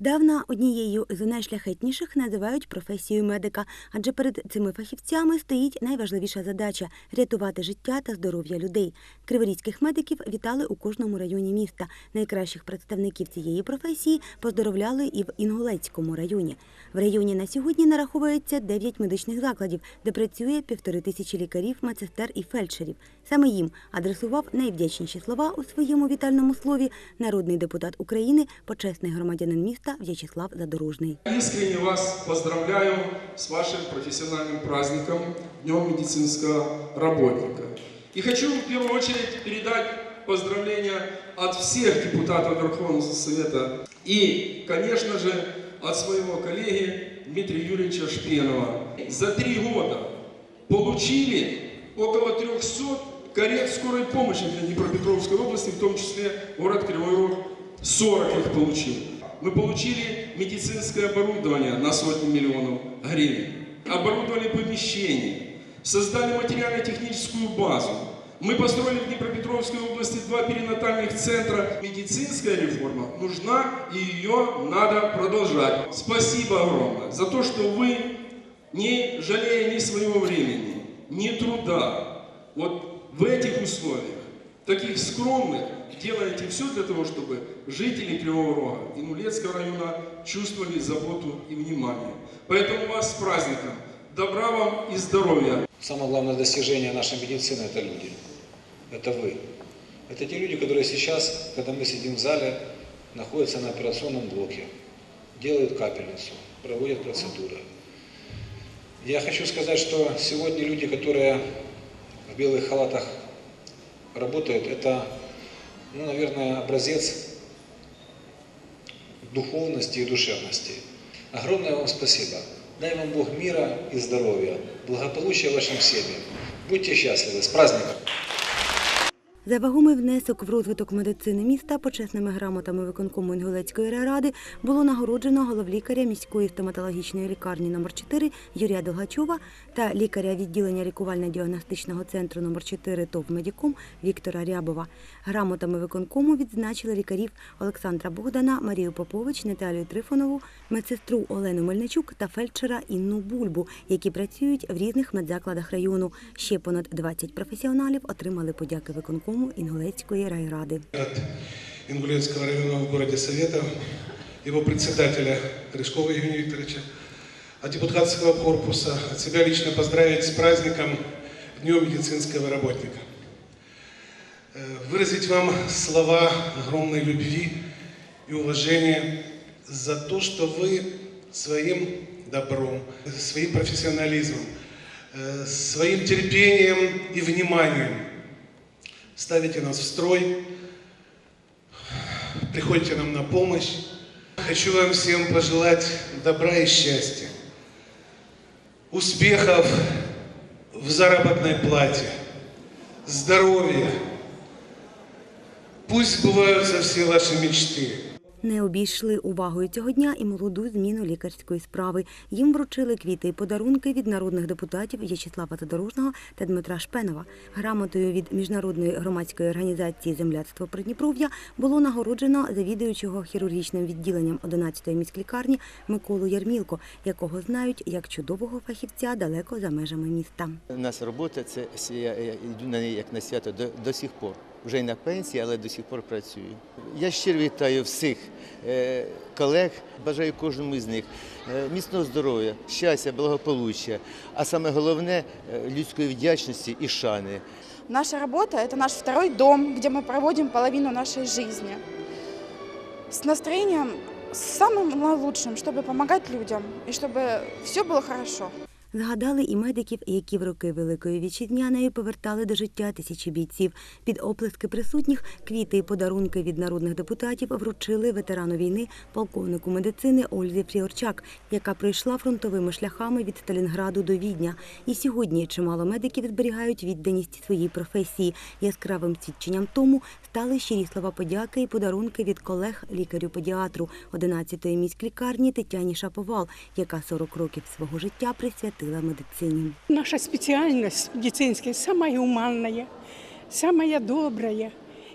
Здавна однією з найшляхетніших називають професію медика, адже перед цими фахівцями стоїть найважливіша задача рятувати життя та здоров'я людей. Криворізьких медиків вітали у кожному районі міста. Найкращих представників цієї професії поздоровляли і в Інгулецькому районі. В районі на сьогодні нараховується 9 медичних закладів, де працює півтори тисячі лікарів, медсестер і фельдшерів. Саме їм адресував найвдячніші слова у своєму вітальному слові народний депутат України, почесний громадянин міста В'ячеслав Задорожний. Искренне вас поздравляю с вашим профессиональным праздником, Днем медицинского работника. И хочу в первую очередь передать поздравления от всех депутатов Верховного Совета и, конечно же, от своего коллеги Дмитрия Юрьевича Шпенова. За три года получили около 300 карет скорой помощи для Днепропетровской области, в том числе город Кривой Рог 40 их получил. Мы получили медицинское оборудование на сотни миллионов гривен, оборудовали помещения, создали материально-техническую базу. Мы построили в Днепропетровской области два перинатальных центра. Медицинская реформа нужна и ее надо продолжать. Спасибо огромное за то, что вы, не жалея ни своего времени, ни труда, вот в этих условиях, таких скромных, делаете все для того, чтобы жители Кривого Рога и Нулецкого района чувствовали заботу и внимание. Поэтому вас с праздником. Добра вам и здоровья. Самое главное достижение нашей медицины – это люди. Это вы. Это те люди, которые сейчас, когда мы сидим в зале, находятся на операционном блоке, делают капельницу, проводят процедуры. Я хочу сказать, что сегодня люди, которые в белых халатах работают, это, ну, наверное, образец духовности и душевности. Огромное вам спасибо. Дай вам Бог мира и здоровья, благополучия вашим семьям. Будьте счастливы. С праздником! За вагомий внесок в розвиток медицини міста почесними грамотами виконкому Інгулецької райради було нагороджено головлікаря міської стоматологічної лікарні номер 4 Юрія Долгачова та лікаря відділення лікувально-діагностичного центру номер 4 ТОВ «Медіком» Віктора Рябова. Грамотами виконкому відзначили лікарів Олександра Богдана, Марію Попович, Наталію Трифонову, медсестру Олену Мельничук та фельдшера Інну Бульбу, які працюють в різних медзакладах району. Ще понад 20 професіоналів отримали подяки виконкому Інгулецької райради. от Ингулецкого района в городе Советов, его председателя Корешкова Евгения Викторовича, от депутатского корпуса, от себя лично поздравить с праздником Днем медицинского работника. Э, Выразить вам слова огромной любви и уважения за то, что вы своим добром, своим профессионализмом, э, своим терпением и вниманием ставите нас в строй, приходите нам на помощь. Хочу вам всем пожелать добра и счастья, успехов в заработной плате, здоровья. Пусть сбываются все ваши мечты. Не обійшли увагою цього дня і молоду зміну лікарської справи. Їм вручили квіти і подарунки від народних депутатів В'ячеслава Задорожного та Дмитра Шпенова. Грамотою від міжнародної громадської організації Земляцтво Придніпров'я було нагороджено завідуючого хірургічним відділенням 11-ї міськлікарні Миколу Ярмілко, якого знають як чудового фахівця далеко за межами міста. У нас робота це я йду на неї як на свято до, до сих пор Вже й на пенсії, але до сих пор працюю. Я щиро вітаю всіх е, колег, бажаю кожному з них е, міцного здоров'я, щастя, благополуччя, а саме головне е, людської вдячності і шани. Наша работа – это наш второй дом, где мы проводим половину нашей жизни. С настроением самым наилучшим, чтобы помогать людям и чтобы все было хорошо. Згадали і медиків, які в роки Великої Вітчизняної повертали до життя тисячі бійців. Під оплески присутніх квіти і подарунки від народних депутатів вручили ветерану війни, полковнику медицини Ользі Фріорчак, яка пройшла фронтовими шляхами від Сталінграду до Відня. І сьогодні чимало медиків зберігають відданість своїй професії. Яскравим свідченням тому стали щирі слова подяки і подарунки від колег лікарю-педіатру 11-ї міськлікарні Тетяні Шаповал, яка 40 років свого життя присвятила медицині. Наша специальность медицинская самая уманная, самая добрая.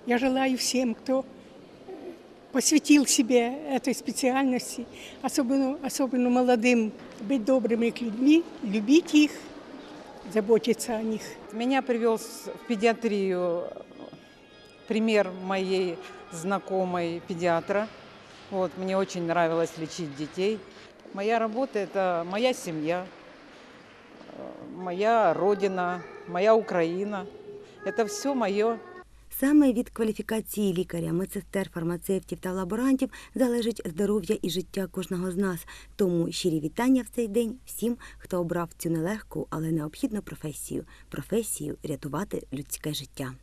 Я желаю всем, кто посвятил себе этой специальности, особенно, особенно молодым, быть добрыми к людьми, любить их, заботиться о них. Меня привел в педиатрию пример моей знакомой педиатра. Вот, мне очень нравилось лечить детей. Моя работа – это моя семья, моя родина, моя Україна. Це все моє. Саме від кваліфікації лікаря, медсестер, фармацевтів та лаборантів залежить здоров'я і життя кожного з нас. Тому щирі вітання в цей день всім, хто обрав цю нелегку, але необхідну професію професію рятувати людське життя.